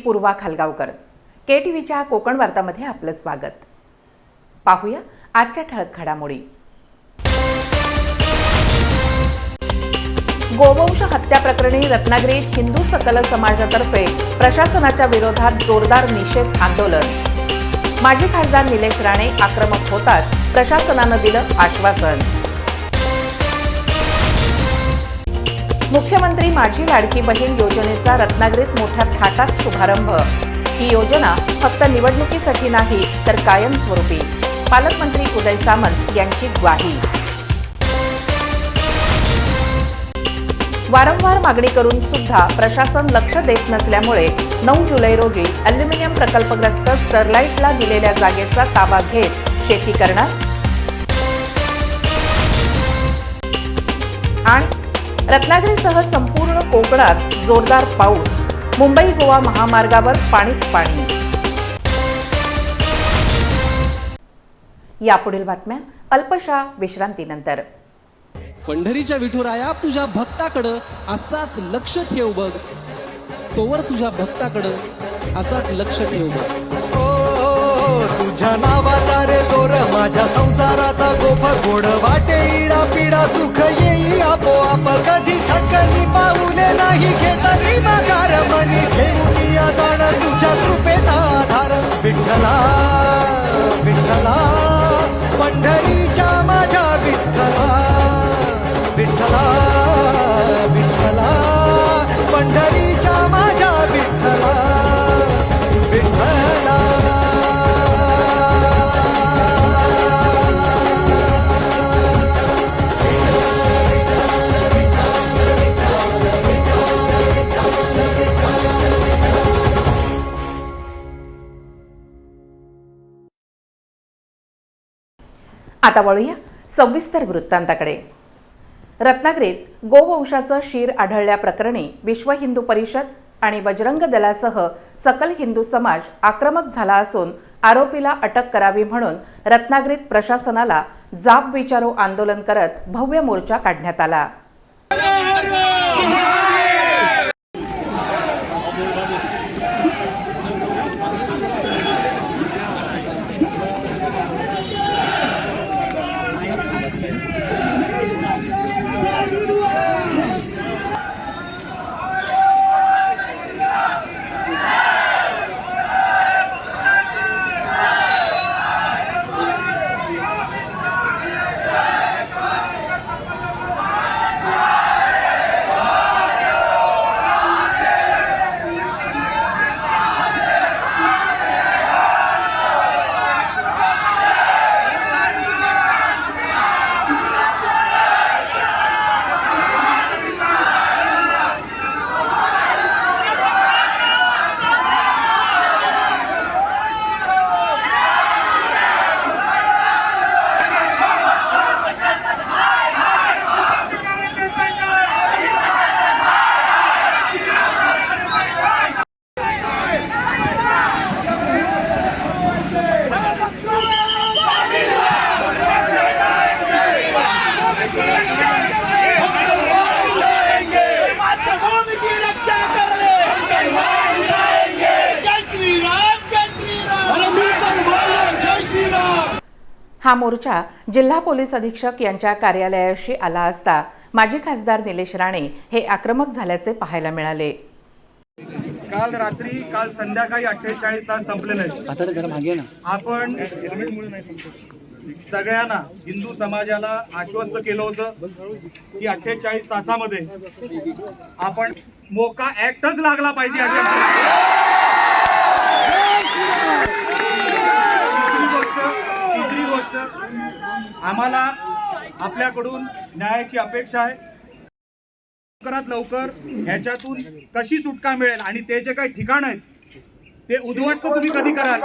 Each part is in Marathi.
मी पूर्वा खालगावकर. के टी व्हीच्या कोकण वार्तामध्ये आपलं स्वागत. पाहूया आजच्या ठळक घडामोडी. गोवंश हत्या प्रकरणी रत्नागिरीत हिंदू सकल समाजातर्फे प्रशासनाच्या विरोधात जोरदार निषेध आंदोलन. माजी खासदार निलेश राणे आक्रमक होताच प्रशासनानं दिलं आश्वासन. मुख्यमंत्री माझी लाडकी बहीण योजनेचा रत्नागिरीत मोठ्या थाटात शुभारंभ. ही योजना फक्त निवडणुकीसाठी नाही तर कायमस्वरूपी. पालकमंत्री उदय सामंत यांची ग्वाही. वारंवार मागणी करून सुद्धा प्रशासन लक्ष देत नसल्यामुळे नऊ जुलै रोजी अल्युमिनियम प्रकल्पग्रस्त स्टरलाइटला दिलेल्या जागेचा ताबा घेत शेती करणार? आणि रत्नागिरीसह संपूर्ण कोकणात जोरदार पाऊस. मुंबई गोवा महामार्गावर पाणीच पाणी यापुढील बातम्या अल्पशा विश्रांतीनंतर. पंढरीच्या विठुराया तुझ्या भक्ताकडं असाच लक्ष ठेव बघ. तोवर तुझ्या भक्ताकडं असाच लक्ष ठेव बघ. ओ, तुझ्या नावाचा रे तोर माझ्या संसाराचा गोफ गोड वाटे इडा पिडा सुख येई आपोआप कधी थकली पाऊले नाही घेतली माघार मनी. घेऊन या जाण तुझ्या कृपेचा आधार. विठ्ठला विठ्ठला पंढरीच्या माझ्या विठ्ठला विठ्ठला. आता वळूया सविस्तर वृत्तांताकडे. रत्नागिरीत गोवंशाचं शीर आढळल्याप्रकरणी विश्व हिंदू परिषद आणि बजरंग दलासह सकल हिंदू समाज आक्रमक झाला असून आरोपीला अटक करावी म्हणून रत्नागिरीत प्रशासनाला जाब विचारो आंदोलन करत भव्य मोर्चा काढण्यात आला. हा मोर्चा जिल्हा पोलीस अधीक्षक यांच्या कार्यालयाशी आला असता माजी खासदार निलेश राणे हे आक्रमक झाल्याचे पाहायला मिळाले. काल रात्री काल संध्याकाळी अठ्ठेचाळीस तास संपले नाही आपण सगळ्यांना हिंदू समाजाला आश्वस्त केलं होतं की अठ्ठेचाळीस तासामध्ये आपण मोका ऍक्टच लागला पाहिजे अशा तिसरी गोष्ट तिसरी गोष्ट आम्हाला आपल्याकडून न्यायाची अपेक्षा आहे. लवकरात लवकर ह्याच्यातून कशी सुटका मिळेल आणि ते जे काही ठिकाण आहेत ते उद्ध्वस्त तुम्ही कधी कराल?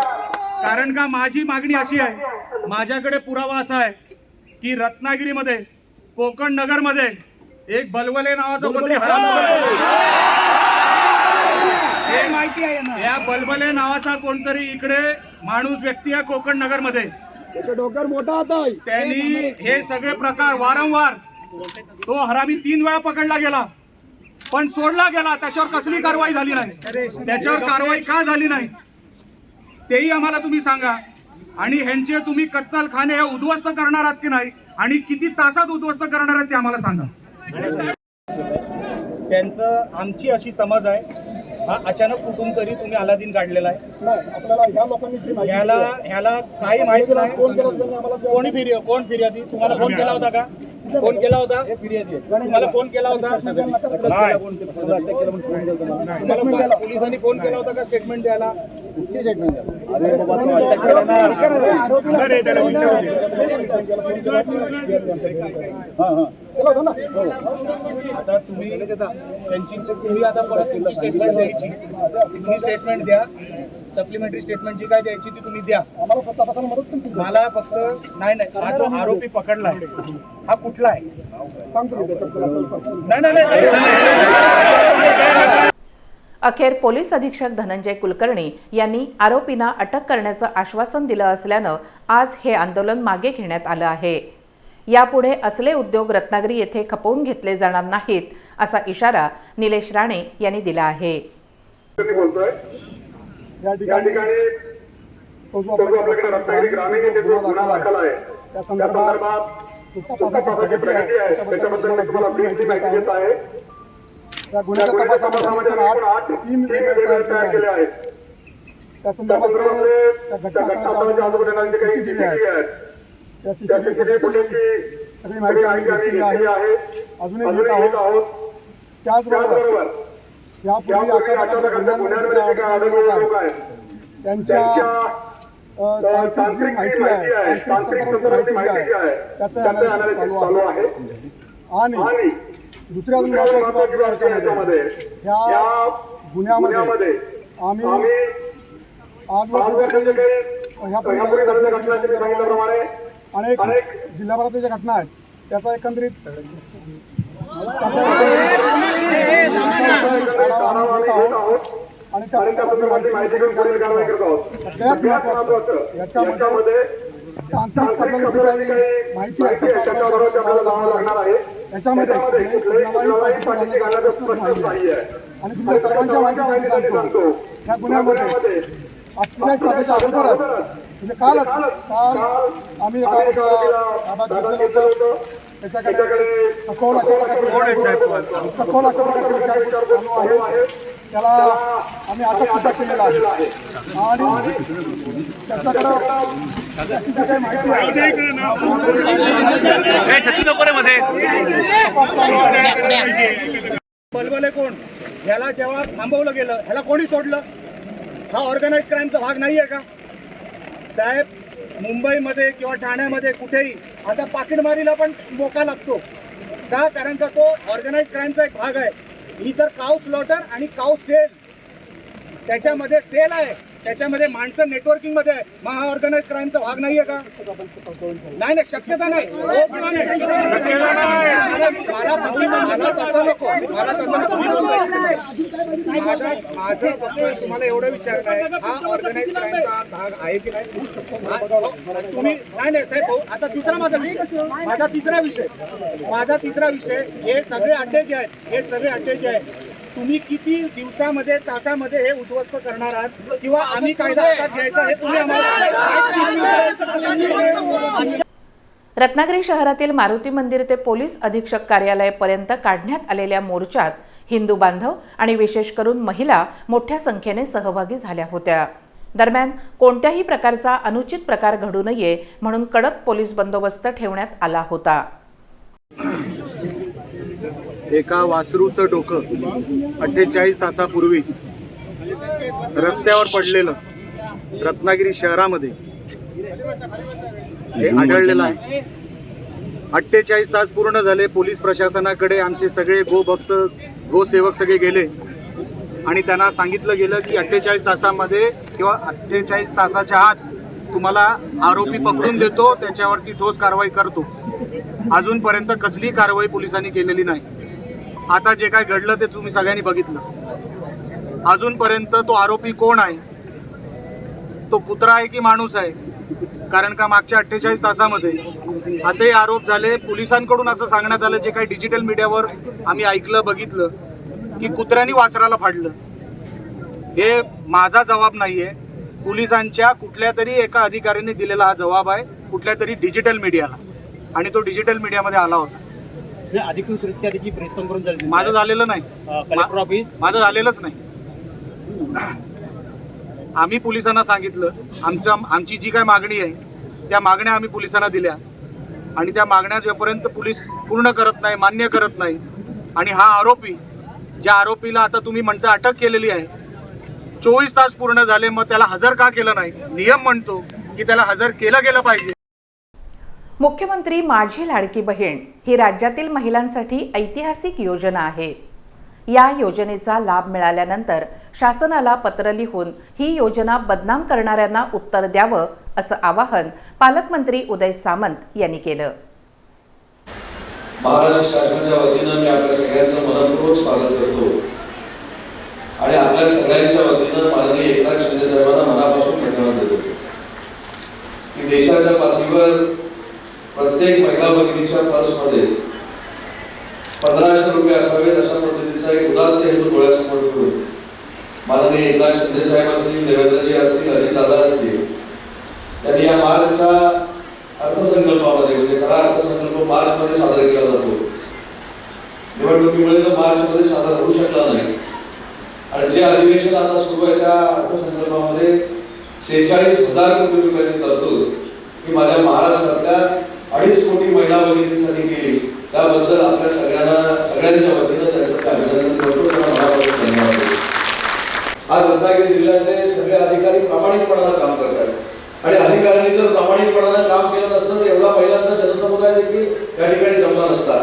कारण का माझी मागणी अशी आहे माझ्याकडे पुरावा असा आहे की रत्नागिरीमध्ये कोकण नगरमध्ये एक बलवले नावाचा कोणतरी हरामखोर- एक- या बलबले नावाचा कोणतरी इकडे माणूस व्यक्ती आहे कोकण नगरमध्ये. डोक्यावर मोठा आता त्यांनी हे सगळे प्रकार वारंवार तो हरामी तीन वेळा पकडला गेला पण सोडला गेला. त्याच्यावर कसली कारवाई झाली नाही. त्याच्यावर कारवाई का झाली नाही? तेही आम्हाला तुम्ही सांगा. आणि ह्यांचे तुम्ही कत्तलखाने हे उद्ध्वस्त करणार आहात की नाही? आणि किती तासात उद्ध्वस्त करणार आहेत ते आम्हाला सांगा. त्यांचं आमची अशी समज आहे हा अचानक कुठून तरी तुम्ही अलादीन काढलेला आहे आपल्याला ह्या लोकांनी जी माहिती ह्याला ह्याला काही माहिती नाही फोन केला त्यांनी आम्हाला कोणी फिर्या कोण फिर्यादी तुम्हाला फोन केला होता का फोन केला होता तुम्हाला फोन केला होता तुम्हाला पोलिसांनी फोन केला होता का स्टेटमेंट द्यायला आता तुम्ही त्यांची तुम्ही आता परत तुमची स्टेटमेंट द्यायची. तुम्ही स्टेटमेंट द्या. सप्लिमेंटरी स्टेटमेंट जी काय द्यायची ती तुम्ही द्या. मला फक्त नाही नाही. हा जो आरोपी पकडलाय हा कुठला आहे? सांगतो नाही. अखेर पोलीस अधीक्षक धनंजय कुलकर्णी यांनी आरोपींना अटक करण्याचं आश्वासन दिलं असल्यानं आज हे आंदोलन मागे घेण्यात आलं आहे. यापुढे असले उद्योग रत्नागिरी येथे खपवून घेतले जाणार नाहीत असा इशारा निलेश राणे यांनी दिला आहे. त्या गुन्ह्याच्या तपासामध्ये आपण आठ टीम तयार आहेत. त्या त्या आजूबाजूला आहेत. त्या सीसीटीव्ही फुटेजची सगळी माहिती आम्ही घेतलेली आहे अजूनही घेत आहोत त्याचबरोबर यापूर्वी अशा प्रकारच्या गुन्ह्यांमध्ये जे काही आढळलेले लोक आहेत त्यांच्या अ, तांत्रिक जी माहिती आहे. तांत्रिक संदर्भातली माहिती जी आहे. त्याचं अनालिसिस चालू आहे. आणि दुसऱ्या अजून महत्वाची बाब जी आहे याच्यामध्ये ह्या गुन्ह्यामध्ये आम्ही आजवर जे काही ह्यापूर्वी झालेल्या घटनांची मी सांगितल्याप्रमाणे अनेक जिल्ह्याभरातील ज्या घटना आहेत त्याचा एकंदरीत आणि सगळ्यात महत्वाचं याच्यामध्ये तांत्रिक पद्धतीची काही माहिती आहे त्याच्याबरोबर आपल्याला जावं लागणार आहे. याच्यामध्ये कुठल्याही पाठीची घालण्याचा प्रश्नच नाही आहे. आणि तुमच्या सर्वांच्या माहितीसाठी सांगतो या गुन्ह्यामध्ये अठ्ठेचाळीस तारखेच्या अगोदरच म्हणजे कालच काल आम्ही घेतलेलं होतं. त्याच्याकडे सखोल अशा प्रकारची सखोल अशा प्रकारची विचार चालू आहे. त्याला आम्ही अटक सुद्धा केलेला आहे. आणि त्याच्याकडं त्याची जी काही माहिती आहे बलबले कोण? ह्याला जेव्हा थांबवलं गेलं ह्याला कोणी सोडलं? हा ऑर्गनाईज क्राईमचा भाग नाही आहे का? साहेब मुंबईमध्ये किंवा ठाण्यामध्ये कुठेही आता पाकिटमारीला पण मोका लागतो. का? कारण का तो ऑर्गनाईज क्राईमचा एक भाग आहे. ही तर काऊ स्लॉटर आणि काऊ सेल त्याच्यामध्ये सेल आहे. त्याच्यामध्ये माणसं नेटवर्किंगमध्ये आहे. मग हा ऑर्गनाईज क्राईमचा भाग नाहीये का? नाही नाही शक्यता नाही. हो मला मला तसं नको. मला तसं नको. माझं फक्त तुम्हाला एवढं विचारणं आहे हा ऑर्गनाईज क्राईमचा भाग आहे की नाही? हा, तुम्ही नाही नाही साहेब भाऊ आता तिसरा माझा विषय. माझा तिसरा विषय. माझा तिसरा विषय हे सगळे अड्डे जे आहेत हे सगळे अड्डे जे आहेत तुम्ही किती दिवसामध्ये तासामध्ये हे उद्ध्वस्त करणार आहात? किंवा आम्ही कायदा हातात घ्यायचा हे तुम्ही आम्हाला रत्नागिरी शहरातील मारुती मंदिर ते पोलीस अधीक्षक कार्यालयापर्यंत काढण्यात आलेल्या मोर्चात हिंदू बांधव आणि विशेष करून महिला मोठ्या संख्येने सहभागी झाल्या होत्या. दरम्यान कोणत्याही प्रकारचा अनुचित प्रकार घडू नये म्हणून कडक पोलीस बंदोबस्त ठेवण्यात आला होता. एका वासरूचं डोकं अठ्ठेचाळीस तासापूर्वी रस्त्यावर पडलेलं रत्नागिरी शहरामध्ये हे आढळलेलं आहे. अठ्ठेचाळीस तास पूर्ण झाले. पोलीस प्रशासनाकडे आमचे सगळे गोभक्त गोसेवक सगळे गेले. आणि त्यांना सांगितलं गेलं की अठ्ठेचाळीस तासामध्ये किंवा अठ्ठेचाळीस तासाच्या आत तुम्हाला आरोपी पकडून देतो त्याच्यावरती ठोस कारवाई करतो. अजूनपर्यंत कसली कारवाई पोलिसांनी केलेली नाही. आता जे काय घडलं ते तुम्ही सगळ्यांनी बघितलं. अजूनपर्यंत तो आरोपी कोण आहे? तो कुत्रा आहे की माणूस आहे? कारण का मागच्या अठ्ठेचाळीस तासामध्ये असे आरोप झाले. पोलिसांकडून असं सांगण्यात आलं जे काही डिजिटल मीडियावर आम्ही ऐकलं बघितलं की कुत्र्यांनी वासराला फाडलं. हे माझा जबाब नाहीये. पोलिसांच्या कुठल्या तरी एका अधिकाऱ्याने दिलेला हा जबाब आहे कुठल्या तरी डिजिटल मीडियाला आणि तो डिजिटल मीडियामध्ये आला होता. अधिकृतरित्या त्याची प्रेस कॉन्फरन्स झाली. माझं झालेलं नाही. कलेक्टर ऑफिस माझं झालेलंच नाही. आम्ही पोलिसांना सांगितलं. आमचं आमची जी काय मागणी आहे त्या मागण्या आम्ही पोलिसांना दिल्या. आणि त्या मागण्या जोपर्यंत पोलीस पूर्ण करत नाही मान्य करत नाही आणि हा आरोपी ज्या आरोपीला आता तुम्ही म्हणता अटक केलेली आहे चोवीस तास पूर्ण झाले मग त्याला हजर का केलं नाही? नियम म्हणतो की त्याला हजर केलं गेलं पाहिजे. मुख्यमंत्री माझी लाडकी बहीण ही राज्यातील महिलांसाठी ऐतिहासिक योजना आहे. या योजनेचा लाभ मिळाल्यानंतर शासनाला पत्र लिहून ही योजना बदनाम करणाऱ्यांना उत्तर द्यावं असं आवाहन पालकमंत्री उदय सामंत यांनी केलं. महाराष्ट्र शासनाच्या वतीनं मी आपल्या सगळ्यांचं मनपूर्वक स्वागत करतो. आणि आपल्या सगळ्यांच्या वतीनं माननीय एकनाथ शिंदे साहेबांना मनापासून धन्यवाद देतो. की देशाच्या पातळीवर प्रत्येक महिला भगिनीच्या पर्समध्ये पंधराशे रुपये असावेत अशा पद्धतीचा एक उदात्त हेतू डोळ्यासमोर ठेवून. माननीय एकनाथ शिंदे साहेब असतील देवेंद्रजी असतील अजितदादा असतील त्यांनी या मार्चच्या अर्थसंकल्पामध्ये म्हणजे खरा अर्थसंकल्प मार्चमध्ये सादर केला जातो. निवडणुकीमुळे तो मार्चमध्ये सादर होऊ शकला नाही. आणि जे अधिवेशन आता सुरू आहे त्या अर्थसंकल्पामध्ये शेहेचाळीस हजार कोटी रुपयाची तरतूद ही माझ्या महाराष्ट्रातल्या अडीच कोटी महिला भगिनींसाठी केली. त्याबद्दल आपल्या सगळ्यांना सगळ्यांच्या वतीनं त्यांचं अभिनंदन करतो. त्यांना आज रत्नागिरी जिल्ह्यातले सगळे अधिकारी प्रामाणिकपणानं काम करतात आणि अधिकाऱ्यांनी जर प्रामाणिकपणानं काम केलं नसतं तर एवढा महिलांचा जनसमुदाय देखील या ठिकाणी जमला नसता.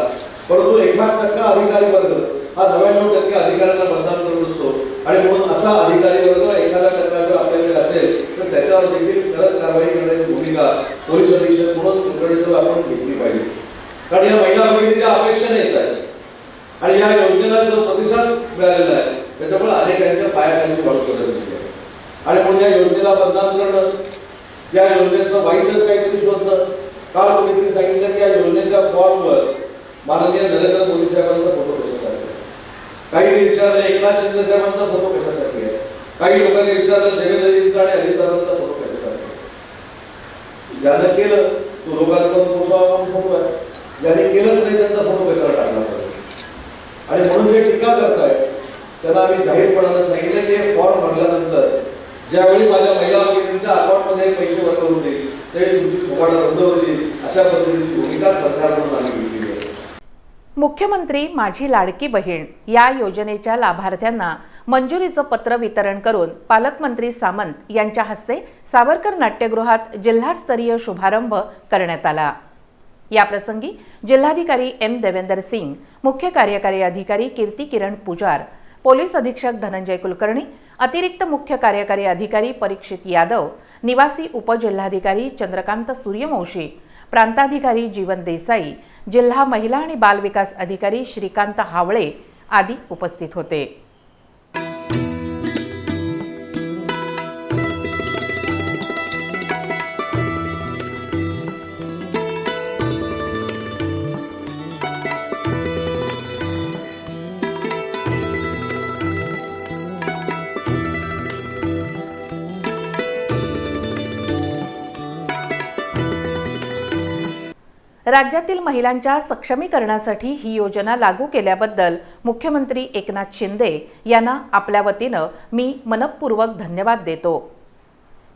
परंतु एकाच टक्का अधिकारी वर्ग हा नव्याण्णव टक्के अधिकाऱ्यांना बदनाम करत असतो आणि म्हणून असा अधिकारी वर्ग एखाद्या टक्का जर आपल्याकडे असेल त्याच्यावर देखील कडक कारवाई करण्याची भूमिका पोलीस अधीक्षक म्हणून कुलकर्णीसह आपण घेतली पाहिजे. कारण या महिला भगिनीच्या अपेक्षेने येत आहेत आणि या योजनेला जो प्रतिसाद मिळालेला आहे त्याच्यामुळे अनेकांच्या पायाखालची वाढू शकत नाही आणि म्हणून या योजनेला बदनाम करणं या योजनेतनं वाईटच काहीतरी शोधणं काल कोणीतरी सांगितलं की या योजनेच्या फॉर्मवर माननीय नरेंद्र मोदी साहेबांचा फोटो कशासाठी आहे? काही विचारलं एकनाथ शिंदे साहेबांचा फोटो कशासाठी काही लोकांनी विचारलं देवेंद्रजींचा आणि अजितदादांचा फोटो कशासाठी आहे ज्यानं केलं तो लोकांचा पोचवा फोटो आहे. ज्याने केलंच नाही त्यांचा फोटो कशाला टाकला पाहिजे आणि म्हणून जे टीका करतायत त्यांना आम्ही जाहीरपणानं सांगितलं की हे फॉर्म भरल्यानंतर ज्यावेळी माझ्या महिला भगिनींच्या अकाउंटमध्ये पैसे वर्ग होते ते तुमची फुगाडं बंद होतील अशा पद्धतीची भूमिका सरकारकडून आम्ही घेतली मुख्यमंत्री माझी लाडकी बहीण या योजनेच्या लाभार्थ्यांना मंजुरीचं पत्र वितरण करून पालकमंत्री सामंत यांच्या हस्ते सावरकर नाट्यगृहात जिल्हास्तरीय शुभारंभ करण्यात आला. याप्रसंगी जिल्हाधिकारी एम देवेंदर सिंग मुख्य कार्यकारी अधिकारी कीर्ती किरण पुजार पोलीस अधीक्षक धनंजय कुलकर्णी अतिरिक्त मुख्य कार्यकारी अधिकारी परीक्षित यादव निवासी उपजिल्हाधिकारी चंद्रकांत सूर्यवंशी प्रांताधिकारी जीवन देसाई जिल्हा महिला आणि बाल विकास अधिकारी श्रीकांत हावळे आदी उपस्थित होते. राज्यातील महिलांच्या सक्षमीकरणासाठी ही योजना लागू केल्याबद्दल मुख्यमंत्री एकनाथ शिंदे यांना आपल्या वतीनं मी मनपूर्वक धन्यवाद देतो.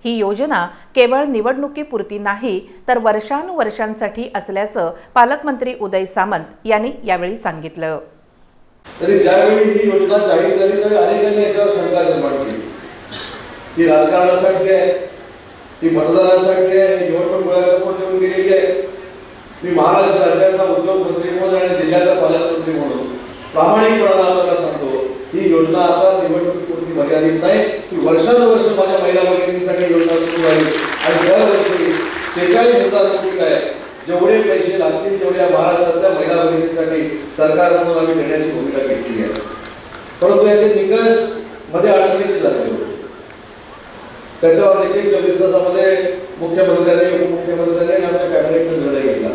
ही योजना केवळ निवडणुकीपुरती नाही तर वर्षानुवर्षांसाठी असल्याचं पालकमंत्री उदय सामंत यांनी यावेळी सांगितलं. तरी ज्यावेळी ही योजना जाहीर झाली त्यावेळी अनेकांनी याच्यावर शंका निर्माण केली. ती राजकारणासाठी आहे ती मतदानासाठी आहे ही निवडणूक वेळासमोर निवडून गेलेली आहे. मी महाराष्ट्र राज्याचा उद्योगमंत्री म्हणून आणि जिल्ह्याचा पालकमंत्री म्हणून प्रामाणिकपणानं आपल्याला सांगतो ही योजना आता निवडणुकीपुरती मर्यादित नाही. ती वर्षानुवर्ष माझ्या महिला भगिनींसाठी योजना सुरू आहे. आणि दरवर्षी शेहेचाळीस हजार कोटी काय जेवढे पैसे लागतील तेवढे महाराष्ट्रातल्या महिला भगिनींसाठी सरकार म्हणून आम्ही देण्याची भूमिका घेतली आहे. परंतु याचे निकषमध्ये अडचणीचे झाले होते. त्याच्यावर देखील चोवीस तासामध्ये मुख्यमंत्र्यांनी उपमुख्यमंत्र्यांनी आणि आमच्या कॅबिनेटने निर्णय घेतला.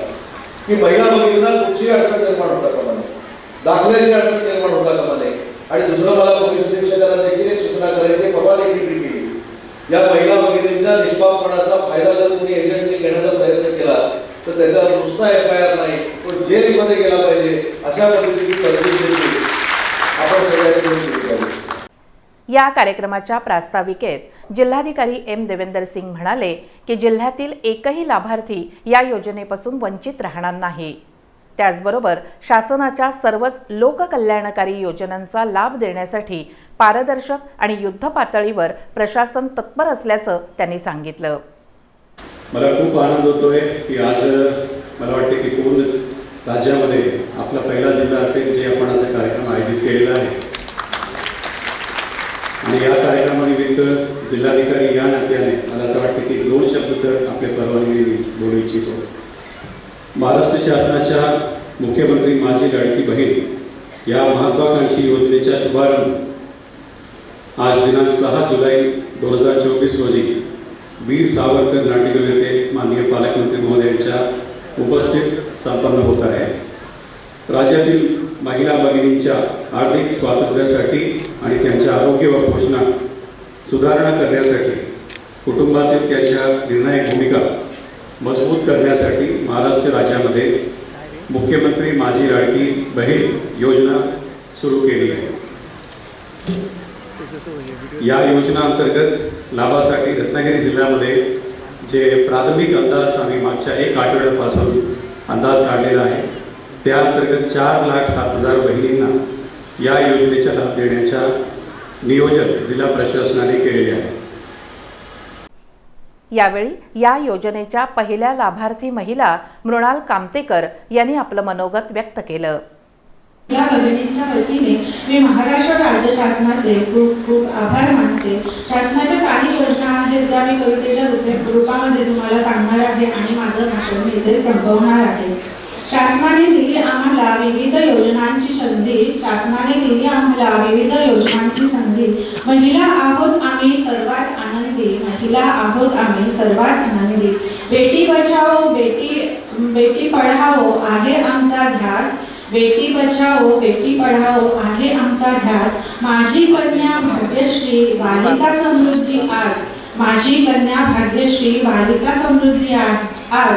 की महिला भगिनींना कुठची अडचण निर्माण होता कामा नये दाखल्याची अडचण निर्माण होता कामा नये आणि दुसरं मला पोलीस अधीक्षकांना देखील एक सूचना करायची आहे, परवा देखील मी केली. या महिला भगिनींच्या निष्पापणाचा फायदा जर कोणी एजंटने घेण्याचा प्रयत्न केला तर त्याच्यावर नुसता एफ आय आर नाही तो जेलमध्ये गेला पाहिजे अशा पद्धतीची तरतूद आपण सगळ्यांनी केली पाहिजे. या कार्यक्रमाच्या प्रास्ताविकेत जिल्हाधिकारी एम देवेंदर सिंग म्हणाले की जिल्ह्यातील एकही लाभार्थी या योजनेपासून वंचित राहणार नाही. त्याचबरोबर शासनाच्या सर्वच लोककल्याणकारी योजनांचा लाभ देण्यासाठी पारदर्शक आणि युद्ध पातळीवर प्रशासन तत्पर असल्याचं त्यांनी सांगितलं. मला खूप आनंद होतोय की आज मला वाटते की पूर्ण राज्यामध्ये आपला पहिला जिल्हा असेल जे आपण असे कार्यक्रम आयोजित केलेला आहे. आणि या कार्यक्रमानिमित्त जिल्हाधिकारी या नात्याने मला असं वाटतं की दोन शब्द सर आपल्या परवानगी बोलू इच्छितो. महाराष्ट्र शासनाच्या मुख्यमंत्री माझी लाडकी बहीण या महत्वाकांक्षी योजनेचा शुभारंभ आज दिनांक सहा जुलै दोन हजार चोवीस रोजी वीर सावरकर नाट्यगृह येथे माननीय पालकमंत्री महोदयांच्या उपस्थित संपन्न होत आहे. राज्यातील महिला भगिनींच्या आर्थिक स्वातंत्र्यासाठी आणि त्यांच्या आरोग्य व पोषणात सुधारणा करण्यासाठी कुटुंबातील त्यांच्या निर्णायक भूमिका मजबूत करण्यासाठी महाराष्ट्र राज्यामध्ये मुख्यमंत्री माझी लाडकी बहीण योजना सुरू केली आहे. या योजना अंतर्गत लाभासाठी रत्नागिरी जिल्ह्यामध्ये जे प्राथमिक अंदाज आम्ही मागच्या एक आठवड्यापासून अंदाज काढलेला आहे त्या अंतर्गत चार लाख सात हजार बहिणींना या योजनेचा लाभ देण्याच्या नियोजन जिल्हा प्रशासनाने केलेले आहे. यावेळी या योजनेच्या पहिल्या लाभार्थी महिला मृणाल कामतेकर यांनी आपलं मनोगत व्यक्त केलं. या भगिनींच्या वतीने मी महाराष्ट्र राज्य शासनाचे खूप खूप आभार मानते. शासनाच्या काही योजना आहेत ज्या मी कवितेच्या रूपे- रूपामध्ये तुम्हाला सांगणार आहे आणि माझं भाषण मी इथे संपवणार आहे. शासनाने दिली आम्हाला विविध योजनांची संधी. शासनाने दिली आम्हाला विविध योजनांची संधी. महिला आहोत आम्ही सर्वात आनंदी. महिला आहोत आम्ही सर्वात आनंदी. बेटी बचाओ बेटी बेटी पढाओ आहे आमचा ध्यास. बेटी बचाओ बेटी पढाओ आहे आमचा ध्यास. माझी कन्या भाग्यश्री बालिका समृद्धी आज. माझी कन्या भाग्यश्री बालिका समृद्धी आज.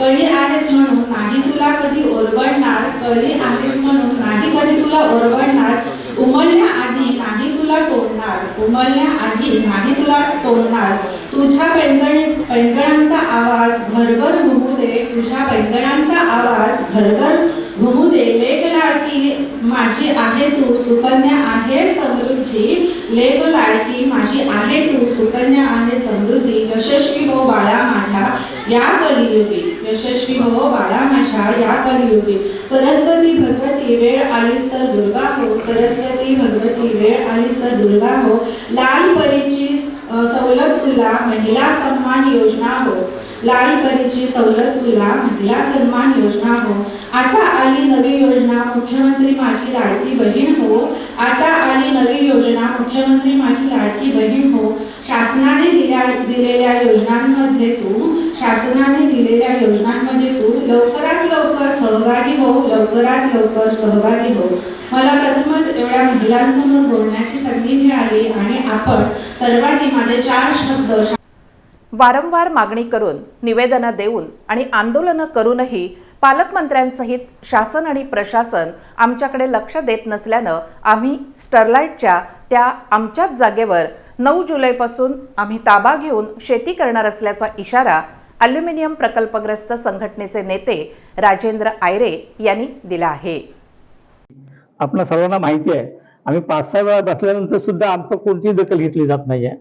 कळी आहेस म्हणून नाही तुला कधी ओरबडणार कळी आहेस म्हणून नाही कधी तुला ओरबडणार. उमलण्या आधी नाही तुला तोडणार उमलण्या आधी नाही तुला तोडणार. तुझ्या पैंजणी पैंजणांचा आवाज घरभर घुमू दे तुझ्या पैंजणांचा आवाज घरभर घुमू दे. लेख लाडकी माझी आहे तू सुकन्या आहे समृद्धी. लेख लाडकी माझी आहे तू सुकन्या आहे समृद्धी. यशस्वी हो बाळा माझ्या या कलियुगी. यशस्वी हो बाळा माझ्या या कलियुगी. सरस्वती भगवती वेळ आलीस तर दुर्गा हो. सरस्वती भगवती वेळ आलीस तर दुर्गा हो. लाल परीची सवलत तुला महिला सन्मान योजना हो. लाईबरीची परीची सवलत तुला महिला सन्मान योजना हो. आता आली नवी योजना मुख्यमंत्री माझी लाडकी बहीण हो. आता आली नवी योजना मुख्यमंत्री माझी लाडकी बहीण हो. शासनाने दिल्या दिलेल्या योजनांमध्ये तू शासनाने दिलेल्या योजनांमध्ये तू लवकरात लवकर सहभागी हो लवकरात लवकर सहभागी हो. मला प्रथमच एवढ्या महिलांसमोर बोलण्याची संधी मिळाली आणि आपण सर्वांनी माझे चार शब्द वारंवार मागणी करून निवेदनं देऊन आणि आंदोलनं करूनही पालकमंत्र्यांसहित शासन आणि प्रशासन आमच्याकडे लक्ष देत नसल्यानं आम्ही स्टरलाईटच्या त्या आमच्याच जागेवर नऊ जुलैपासून आम्ही ताबा घेऊन शेती करणार असल्याचा इशारा अल्युमिनियम प्रकल्पग्रस्त संघटनेचे नेते राजेंद्र आयरे यांनी दिला आहे. आपल्या सर्वांना माहिती आहे आम्ही पाच सहा वेळा बसल्यानंतर सुद्धा आमचं कोणतीही दखल घेतली जात नाही आहे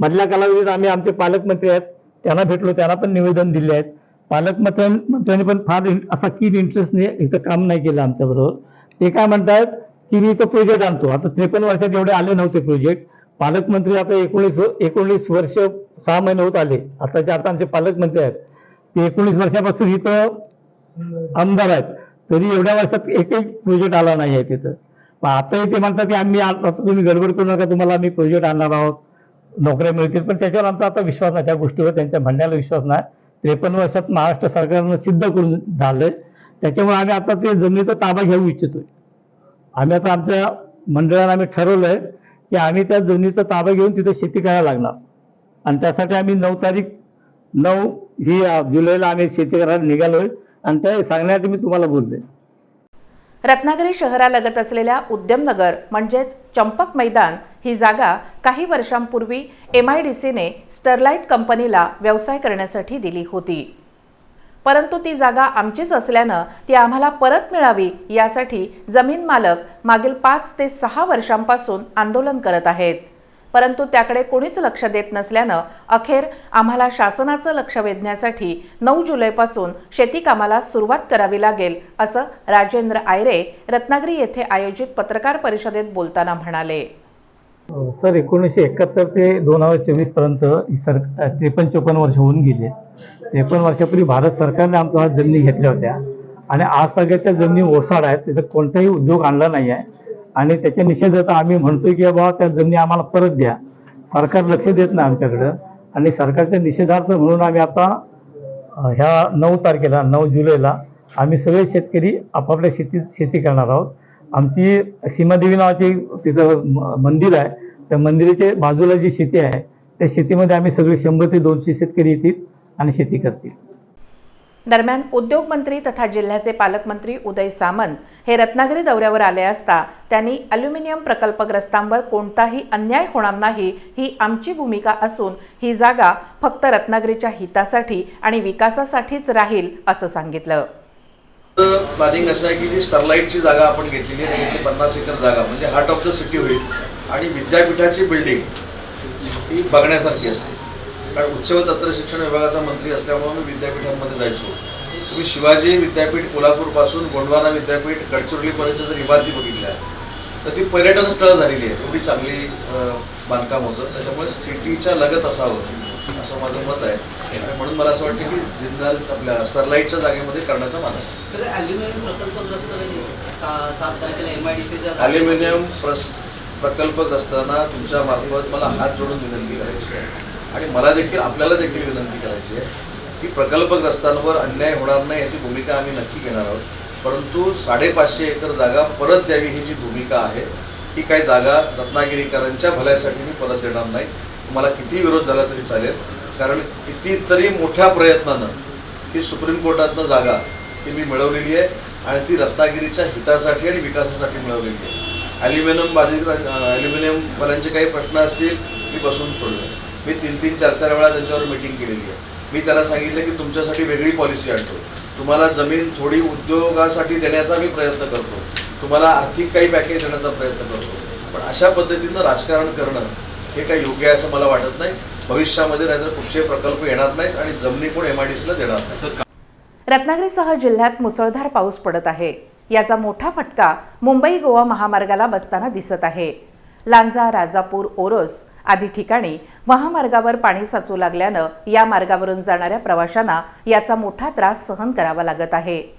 मधल्या कालावधीत आम्ही आमचे पालकमंत्री आहेत त्यांना भेटलो त्यांना पण निवेदन दिले आहेत. पालकमंत्र्यां मंत्र्यांनी पण फार असा कीन इंटरेस्टने इथं काम नाही केलं आमच्याबरोबर ते काय म्हणतात की मी इथं प्रोजेक्ट आणतो. आता त्रेपन्न वर्षात एवढे आले नव्हते प्रोजेक्ट पालकमंत्री आता एकोणीस एकोणीस वर्ष सहा महिने होत आले. आताचे आता आमचे पालकमंत्री आहेत. ते एकोणीस वर्षापासून इथं आमदार आहेत. तरी एवढ्या वर्षात एकही प्रोजेक्ट आला नाही आहे तिथं. पण आता ते म्हणतात की आम्ही आता तुम्ही गडबड करू नका तुम्हाला आम्ही प्रोजेक्ट आणणार आहोत. नोकऱ्या मिळतील पण त्याच्यावर आमचा आता विश्वास नाही. त्या गोष्टीवर त्यांच्या म्हणण्याला विश्वास नाही. त्रेपन्न वर्षात महाराष्ट्र सरकारनं सिद्ध करून झालंय. त्याच्यामुळे आम्ही आता ते जमिनीचा ताबा घेऊ इच्छितोय. आम्ही आता आमच्या मंडळानं आम्ही ठरवलं आहे की आम्ही त्या जमिनीचा ताबा घेऊन तिथे शेती करायला लागणार. आणि त्यासाठी आम्ही नऊ तारीख नऊ ही जुलैला आम्ही शेती करायला निघालो आहे आणि त्या सांगण्यासाठी मी तुम्हाला बोलले रत्नागिरी शहरालगत असलेल्या उद्यमनगर म्हणजेच चंपक मैदान ही जागा काही वर्षांपूर्वी एम आय डी सीने स्टरलाइट कंपनीला व्यवसाय करण्यासाठी दिली होती. परंतु ती जागा आमचीच असल्यानं ती आम्हाला परत मिळावी यासाठी जमीन मालक मागील पाच ते सहा वर्षांपासून आंदोलन करत आहेत. परंतु त्याकडे कोणीच लक्ष देत नसल्यानं अखेर आम्हाला शासनाचं लक्ष वेधण्यासाठी नऊ जुलैपासून शेती कामाला सुरुवात करावी लागेल असं राजेंद्र आयरे रत्नागिरी येथे आयोजित पत्रकार परिषदेत बोलताना म्हणाले. सर एकोणीसशे एकाहत्तर ते दोन हजार चोवीसपर्यंत सर त्रेपन्न चोपन्न वर्ष होऊन गेले. त्रेपन्न वर्षापूर्वी भारत सरकारने आमच्या जमिनी घेतल्या होत्या. आणि आज सगळ्या त्या जमिनी ओसाड आहेत तिथं कोणताही उद्योग आणला नाही आहे. आणि त्याच्या निषेधात आम्ही म्हणतोय की बाबा त्या जमिनी आम्हाला परत द्या. सरकार लक्ष देत नाही आमच्याकडं. आणि सरकारच्या निषेधार्थ म्हणून आम्ही आता ह्या नऊ तारखेला नऊ जुलैला आम्ही सगळे शेतकरी आपापल्या शेतीत शेती करणार आहोत. आमची सीमादेवी नावाची तिथं मंदिर आहे. त्या मंदिराच्या बाजूला जी शेती आहे त्या शेतीमध्ये आम्ही सगळे शंभर ते दोनशे शेतकरी येतील आणि शेती करतील. दरम्यान उद्योगमंत्री तथा जिल्ह्याचे पालकमंत्री उदय सामंत हे रत्नागिरी दौऱ्यावर आले असता त्यांनी अल्युमिनियम प्रकल्पग्रस्तांवर कोणताही अन्याय होणार नाही ही आमची भूमिका असून ही जागा फक्त रत्नागिरीच्या हितासाठी आणि विकासासाठीच राहील असं सांगितलं. प्लॅनिंग असं आहे की जी स्टरलाईटची जागा आपण घेतलेली आहे त्याची पन्नास एकर जागा म्हणजे हार्ट ऑफ द सिटी होईल. आणि विद्यापीठाची बिल्डिंग ही बघण्यासारखी असते. कारण उच्च व तंत्र शिक्षण विभागाचा मंत्री असल्यामुळे मी विद्यापीठांमध्ये जायचो. तुम्ही शिवाजी विद्यापीठ कोल्हापूरपासून गोंडवाना विद्यापीठ गडचिरोलीपर्यंत जर इमारती बघितल्या तर ती पर्यटन स्थळ झालेली आहे एवढी चांगली बांधकाम होतं. त्याच्यामुळे सिटीच्या लगत असावं असं माझं मत आहे. म्हणून मला असं वाटतं की जिंदाल आपल्या स्टरलाईटच्या जागेमध्ये करण्याचा मानस आहे? ॲल्युमिनियम प्रकल्पग्रस्तांना असताना तुमच्या मार्फत मला हात जोडून विनंती करायची आहे. आणि मला देखील आपल्याला देखील विनंती करायची आहे की प्रकल्पग्रस्तांवर अन्याय होणार नाही याची भूमिका आम्ही नक्की घेणार आहोत. परंतु साडेपाचशे एकर जागा परत द्यावी ही जी भूमिका आहे ही काही जागा रत्नागिरीकरांच्या भल्यासाठी मी परत देणार नाही. मला किती विरोध झाला तरी चालेल. कारण कितीतरी मोठ्या प्रयत्नानं ही सुप्रीम कोर्टातनं जागा ही मी मिळवलेली आहे आणि ती रत्नागिरीच्या हितासाठी आणि विकासासाठी मिळवलेली आहे. ॲल्युमिनियम बाधित ॲल्युमिनियमवाल्यांचे काही प्रश्न असतील मी बसून सोडले मी तीन तीन चार चार वेळा त्यांच्यावर मिटिंग केलेली आहे. मी त्याला सांगितलं की तुमच्यासाठी वेगळी पॉलिसी आणतो. तुम्हाला जमीन थोडी उद्योगासाठी देण्याचा मी प्रयत्न करतो. तुम्हाला आर्थिक काही पॅकेज देण्याचा प्रयत्न करतो. पण अशा पद्धतीनं राजकारण करणं हे काही योग्य आहे असं मला वाटत नाही. भविष्यामध्ये नाहीतर कुठचे प्रकल्प येणार नाहीत आणि जमिनी कोण एम आय डी सीला देणार नाही रत्नागिरीसह जिल्ह्यात मुसळधार पाऊस पडत आहे. याचा मोठा फटका मुंबई गोवा महामार्गाला बसताना दिसत आहे. लांजा राजापूर ओरोस आदी ठिकाणी महामार्गावर पाणी साचू लागल्यानं या मार्गावरून जाणाऱ्या प्रवाशांना याचा मोठा त्रास सहन करावा लागत आहे.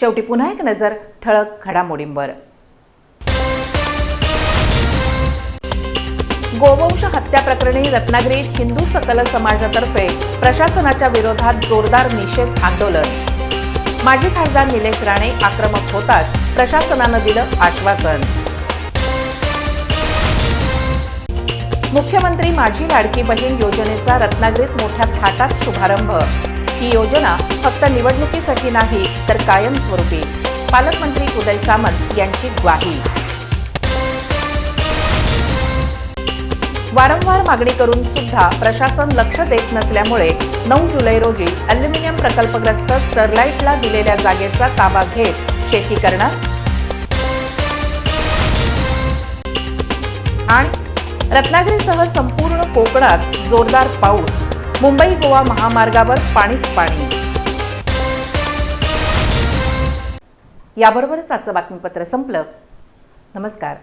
शेवटी पुन्हा एक नजर ठळक घडामोडींवर. गोवंश हत्या प्रकरणी रत्नागिरीत हिंदू सकल समाजातर्फे प्रशासनाच्या विरोधात जोरदार निषेध आंदोलन. माजी खासदार निलेश राणे आक्रमक होताच प्रशासनानं दिलं आश्वासन. मुख्यमंत्री माझी लाडकी बहीण योजनेचा रत्नागिरीत मोठ्या थाटात शुभारंभ. ही योजना फक्त निवडणुकीसाठी नाही तर कायमस्वरूपी. पालकमंत्री उदय सामंत यांची ग्वाही. वारंवार मागणी करून सुद्धा प्रशासन लक्ष देत नसल्यामुळे नऊ जुलै रोजी अल्युमिनियम प्रकल्पग्रस्त स्टरलाइटला दिलेल्या जागेचा ताबा घेत शेती करणार? आणि रत्नागिरीसह संपूर्ण कोकणात जोरदार पाऊस मुंबई गोवा महामार्गावर पाणीच पाणी याबरोबरच आजचं बातमीपत्र संपलं. नमस्कार.